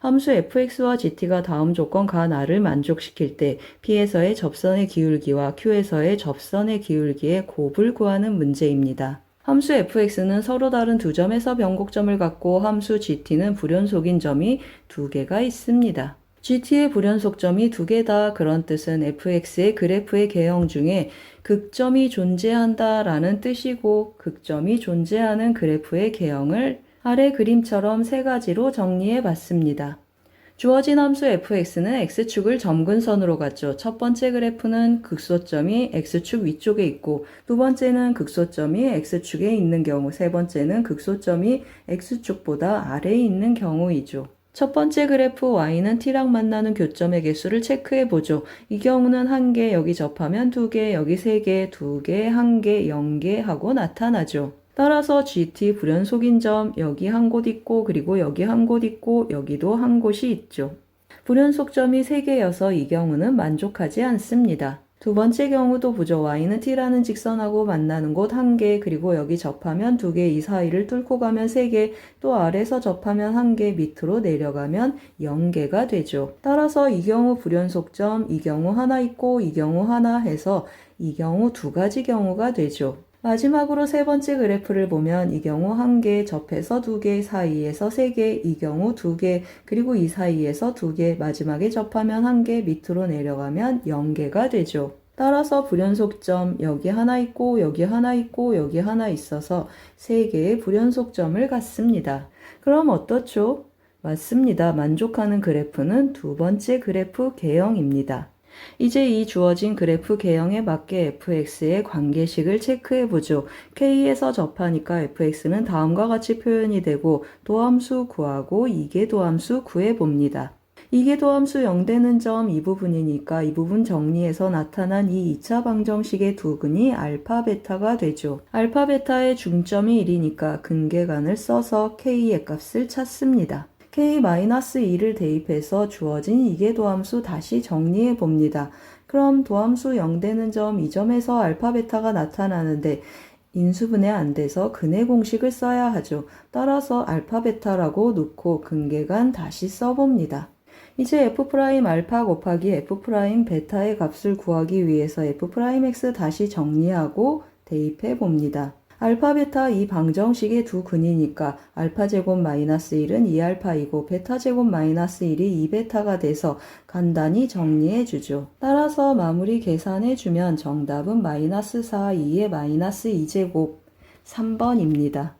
함수 fx와 gt가 다음 조건 가 나를 만족시킬 때 p에서의 접선의 기울기와 q에서의 접선의 기울기의 곱을 구하는 문제입니다. 함수 fx는 서로 다른 두 점에서 변곡점을 갖고 함수 gt는 불연속인 점이 두 개가 있습니다. gt의 불연속점이 두 개다 그런 뜻은 fx의 그래프의 개형 중에 극점이 존재한다라는 뜻이고 극점이 존재하는 그래프의 개형을 아래 그림처럼 세 가지로 정리해 봤습니다. 주어진 함수 fx는 x축을 점근선으로 갔죠. 첫 번째 그래프는 극소점이 x축 위쪽에 있고 두 번째는 극소점이 x축에 있는 경우 세 번째는 극소점이 x축보다 아래에 있는 경우이죠. 첫 번째 그래프 y는 t랑 만나는 교점의 개수를 체크해 보죠. 이 경우는 한 개, 여기 접하면 두 개, 여기 세 개, 두 개, 한 개, 영 개 하고 나타나죠. 따라서 GT 불연속인 점 여기 한 곳 있고 그리고 여기 한 곳 있고 여기도 한 곳이 있죠. 불연속점이 3개여서 이 경우는 만족하지 않습니다. 두 번째 경우도 보죠. y는 t라는 직선하고 만나는 곳한 개, 그리고 여기 접하면 두 개, 이 사이를 뚫고 가면 세 개, 또 아래서 접하면 한 개, 밑으로 내려가면 0개가 되죠. 따라서 이 경우 불연속점, 이 경우 하나 있고 이 경우 하나 해서 이 경우 두 가지 경우가 되죠. 마지막으로 세 번째 그래프를 보면 이 경우 한 개, 접해서 두 개, 사이에서 세 개, 이 경우 두 개, 그리고 이 사이에서 두 개, 마지막에 접하면 한 개, 밑으로 내려가면 0개가 되죠. 따라서 불연속점 여기 하나 있고 여기 하나 있고 여기 하나 있어서 세 개의 불연속점을 갖습니다. 그럼 어떻죠? 맞습니다. 만족하는 그래프는 두 번째 그래프 개형입니다. 이제 이 주어진 그래프 개형에 맞게 fx의 관계식을 체크해 보죠. k에서 접하니까 fx는 다음과 같이 표현이 되고 도함수 구하고 이계도함수 구해 봅니다. 이계도함수 0되는 점 이 부분이니까 이 부분 정리해서 나타난 이 2차 방정식의 두 근이 알파 베타가 되죠. 알파 베타의 중점이 1이니까 근계간을 써서 k의 값을 찾습니다. K-2를 대입해서 주어진 이계 도함수 다시 정리해 봅니다. 그럼 도함수 0되는 점 이 점에서 알파 베타가 나타나는데 인수분해 안 돼서 근의 공식을 써야 하죠. 따라서 알파 베타라고 놓고 근계간 다시 써봅니다. 이제 f 프라임 알파 곱하기 f 프라임 베타의 값을 구하기 위해서 f 프라임 x 다시 정리하고 대입해 봅니다. 알파 베타 이 방정식의 두 근이니까 알파 제곱 마이너스 1은 2알파이고 베타 제곱 마이너스 1이 2베타가 돼서 간단히 정리해 주죠. 따라서 마무리 계산해 주면 정답은 마이너스 4, 2의 마이너스 2제곱 3번입니다.